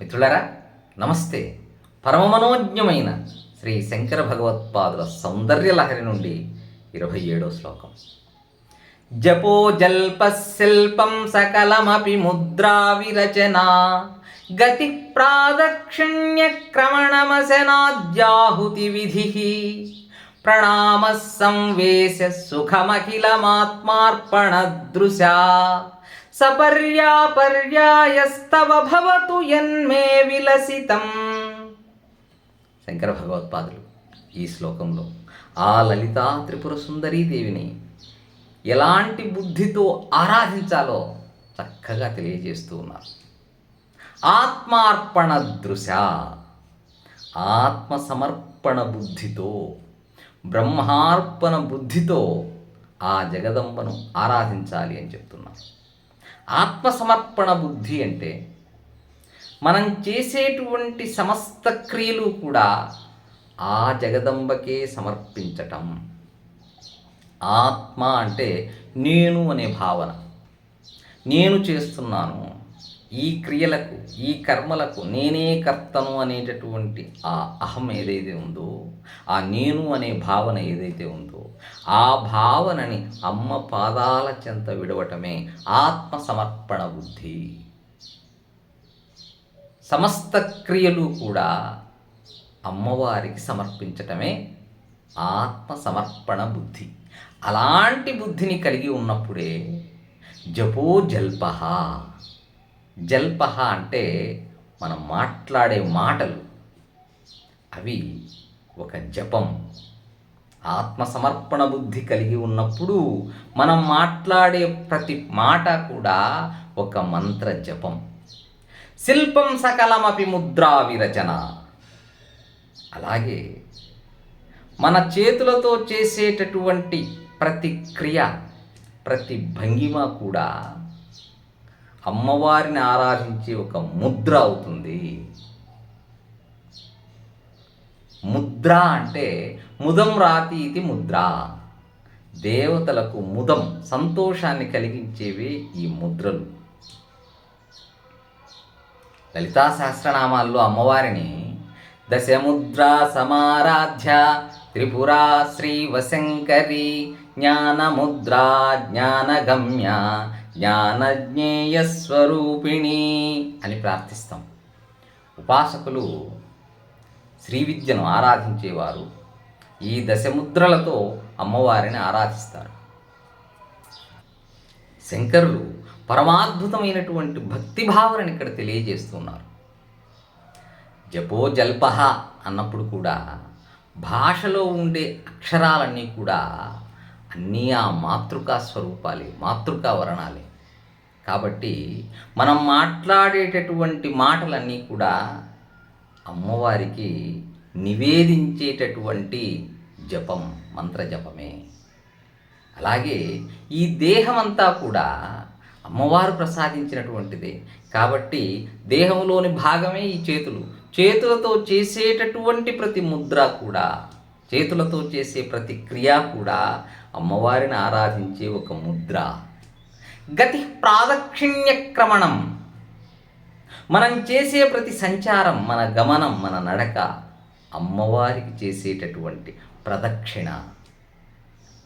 మిత్రులరా నమస్తే. పరమమనోజ్ఞమైన శ్రీ శంకర భగవత్పాదుల సౌందర్య లహరి నుండి ఇరవై ఏడో శ్లోకం. జపో జల్ప శిల్పం సకలమపి ముద్రా విరచనా గతి ప్రాదక్షిణ్య క్రమణమశనాద్యాహుతి విధి ప్రణామ సంవేశ సుఖమఖిలమాత్మార్పణ దృశా సపర్యాపర్యాయస్తవ భవతు యన్మే విలసితం. శంకర భగవత్పాదులు ఈ శ్లోకంలో ఆ లలితా త్రిపుర సుందరీదేవిని ఎలాంటి బుద్ధితో ఆరాధించాలో చక్కగా తెలియజేస్తూ ఉన్నారు. ఆత్మార్పణ దృశ ఆత్మ సమర్పణ బుద్ధితో బ్రహ్మార్పణ బుద్ధితో ఆ జగదంబను ఆరాధించాలి అని చెప్తున్నారు. ఆత్మ సమర్పణ బుద్ధి అంటే మనం చేసేటువంటి సమస్త క్రియలు కూడా ఆ జగదంబకే సమర్పించటం. ఆత్మ అంటే నేను అనే భావన. నేను చేస్తున్నాను ఈ క్రియలకు ఈ కర్మలకు నేనే కర్తను అనేటటువంటి ఆ అహం ఏదైతే ఉందో ఆ నేను అనే భావన ఏదైతే ఉందో ఆ భావనని అమ్మ పాదాల చెంత విడవటమే ఆత్మ సమర్పణ బుద్ధి. సమస్త క్రియలు కూడా అమ్మవారికి సమర్పించటమే ఆత్మ సమర్పణ బుద్ధి. అలాంటి బుద్ధిని కలిగి ఉన్నప్పుడే జపో జల్పహ. జల్పహ అంటే మనం మాట్లాడే మాటలు. అవి ఒక జపం. ఆత్మ సమర్పణ బుద్ధి కలిగి ఉన్నప్పుడు మనం మాట్లాడే ప్రతి మాట కూడా ఒక మంత్ర జపం. శిల్పం సకలమపి ముద్రా విరచన. అలాగే మన చేతులతో చేసేటటువంటి ప్రతి క్రియ ప్రతి భంగిమ కూడా అమ్మవారిని ఆరాధించే ఒక ముద్ర అవుతుంది. ముద్ర అంటే ముదం రాతి ఇది ముద్ర. దేవతలకు ముదం సంతోషాన్ని కలిగించేవి ఈ ముద్రలు. లలితా సహస్రనామాల్లో అమ్మవారిని దశముద్ర సమారాధ్య త్రిపురా శ్రీ వశంకరి జ్ఞానముద్ర జ్ఞానగమ్య జ్ఞానజ్ఞేయస్వరూపిణి అని ప్రార్థిస్తాం. ఉపాసకులు శ్రీ విద్యను ఆరాధించేవారు ఈ దశముద్రలతో అమ్మవారిని ఆరాధిస్తారు. శంకరులు పరమాద్భుతమైనటువంటి భక్తిభావనని ఇక్కడ తెలియజేస్తున్నారు. జపో జల్పహ అన్నప్పుడు కూడా భాషలో ఉండే అక్షరాలన్నీ కూడా అన్నీ ఆ మాతృకా స్వరూపాలే మాతృకా వర్ణాలే. కాబట్టి మనం మాట్లాడేటటువంటి మాటలన్నీ కూడా అమ్మవారికి నివేదించేటటువంటి జపం మంత్ర జపమే. అలాగే ఈ దేహమంతా కూడా అమ్మవారు ప్రసాదించినటువంటిదే. కాబట్టి దేహంలోని భాగమే ఈ చేతులు. చేతులతో చేసేటటువంటి ప్రతి ముద్ర కూడా చేతులతో చేసే ప్రతి క్రియ కూడా అమ్మవారిని ఆరాధించే ఒక ముద్ర. గతి ప్రాదక్షిణ్యక్రమణం మనం చేసే ప్రతి సంచారం మన గమనం మన నడక అమ్మవారికి చేసేటటువంటి ప్రదక్షిణ.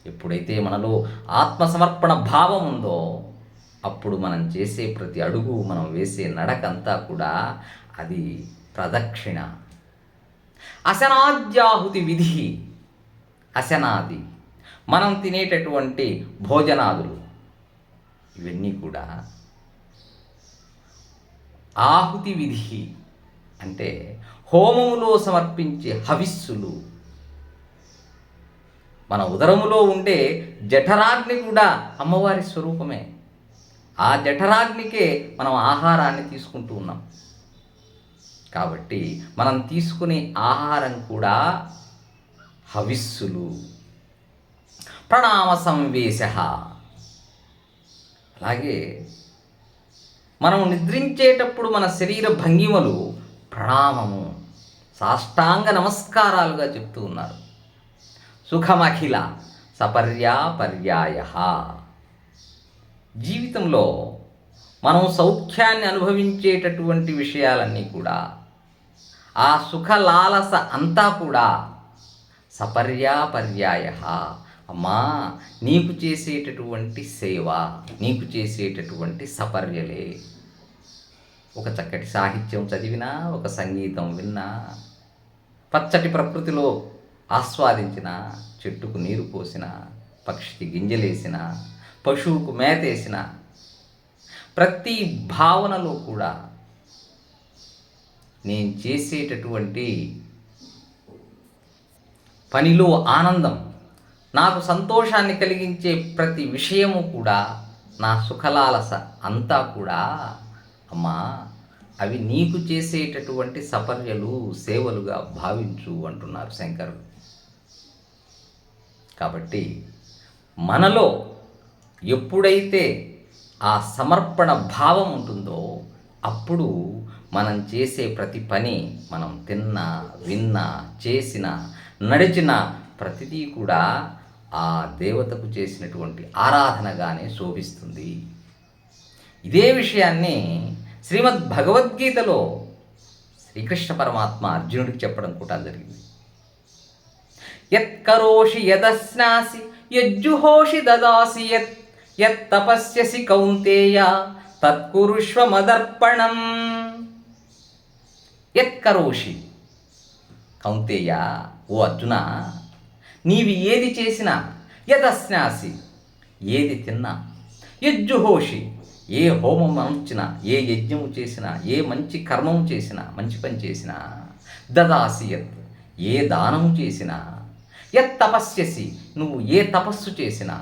ఎప్పుడైతే మనలో ఆత్మసమర్పణ భావం ఉందో అప్పుడు మనం చేసే ప్రతి అడుగు మనం వేసే నడకంతా కూడా అది ప్రదక్షిణ. అశనాద్యాహుతి విధి. అశనాది మనం తినేటటువంటి భోజనాదులు. ఇవన్నీ కూడా ఆహుతి విధి అంటే హోమములో సమర్పించే హవిస్సులు. మన ఉదరములో ఉండే జఠరాగ్ని కూడా అమ్మవారి స్వరూపమే. ఆ జఠరాగ్నికే మనం ఆహారాన్ని తీసుకుంటూ ఉన్నాం. కాబట్టి మనం తీసుకునే ఆహారం కూడా హవిస్సులు. ప్రణామ సంవేశ అలాగే మనం నిద్రించేటప్పుడు మన శరీర భంగిమలు ప్రణామము సాష్టాంగ నమస్కారాలుగా చెప్తూ ఉన్నారు. సుఖమఖిల సపర్యా పర్యాయ జీవితంలో మనం సౌఖ్యాన్ని అనుభవించేటటువంటి విషయాలన్నీ కూడా ఆ సుఖలాలస అంతా కూడా సపర్యాపర్యాయ. అమ్మా నీకు చేసేటటువంటి సేవ నీకు చేసేటటువంటి సపర్యలే. ఒక చక్కటి సాహిత్యం చదివినా ఒక సంగీతం విన్నా పచ్చటి ప్రకృతిలో ఆస్వాదించిన చెట్టుకు నీరు పోసిన పక్షికి గింజలేసిన పశువుకు మేతేసిన ప్రతి భావనలో కూడా నేను చేసేటటువంటి పనిలో ఆనందం నాకు సంతోషాన్ని కలిగించే ప్రతి విషయము కూడా నా సుఖలాలస అంతా కూడా అమ్మా అవి నీకు చేసేటటువంటి సపర్యలు సేవలుగా భావించు అంటున్నారు శంకరుడు. కాబట్టి మనలో ఎప్పుడైతే ఆ సమర్పణ భావం ఉంటుందో అప్పుడు మనం చేసే ప్రతి పని మనం తిన్నా విన్నా చేసిన నడిచిన ప్రతిదీ కూడా ఆ దేవతకు చేసినటువంటి ఆరాధనగానే శోభిస్తుంది. ఇదే విషయాన్ని శ్రీమద్ భగవద్గీతలో శ్రీకృష్ణ పరమాత్మ అర్జునుడికి చెప్పడం కూడా జరిగింది. యత్కరోషి యదస్నాసి యజ్జుహోషి దదాసి యత్ యత్ తపస్యసి కౌంతేయ తత్కురుష్వ మదర్పణం ఎత్కరోషి కౌంతేయ ఓ అర్జున నీవి ఏది చేసినా యదస్నాసి ఏది తిన్నా యజ్జుహోషి ఏ హోమం అంచినా ఏ యజ్ఞము చేసినా ఏ మంచి కర్మము చేసినా మంచి పని చేసినా దదాసి యత్ ఏ దానము చేసినా యత్ తపస్యసి నువ్వు ఏ తపస్సు చేసినా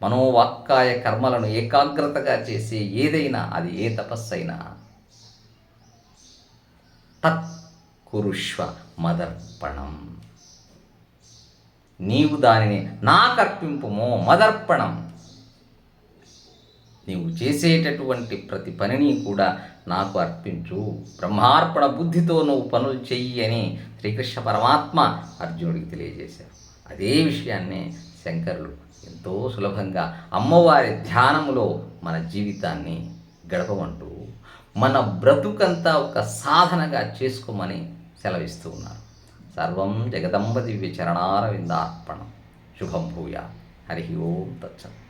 మనోవాక్కాయ కర్మలను ఏకాగ్రతగా చేసే ఏదైనా అది ఏ తపస్సైనా తత్ కురుష్వ మదర్పణం. నీవు దానిని నాకర్పింపుమో మదర్పణం. నీవు చేసేటటువంటి ప్రతి పనిని కూడా నాకు అర్పించు. బ్రహ్మార్పణ బుద్ధితో నువ్వు పనులు చెయ్యి అని శ్రీకృష్ణ పరమాత్మ అర్జునుడికి తెలియజేశారు. అదే విషయాన్నే శంకరులు ఎంతో సులభంగా అమ్మవారి ధ్యానములో మన జీవితాన్ని గడపమంటూ మన బ్రతుకంతా ఒక సాధనగా చేసుకోమని సెలవిస్తూ ఉన్నారు. సర్వం జగదంబ దివ్య చరణారవిందార్పణం. శుభం భూయ హరి ఓం తచ్చత్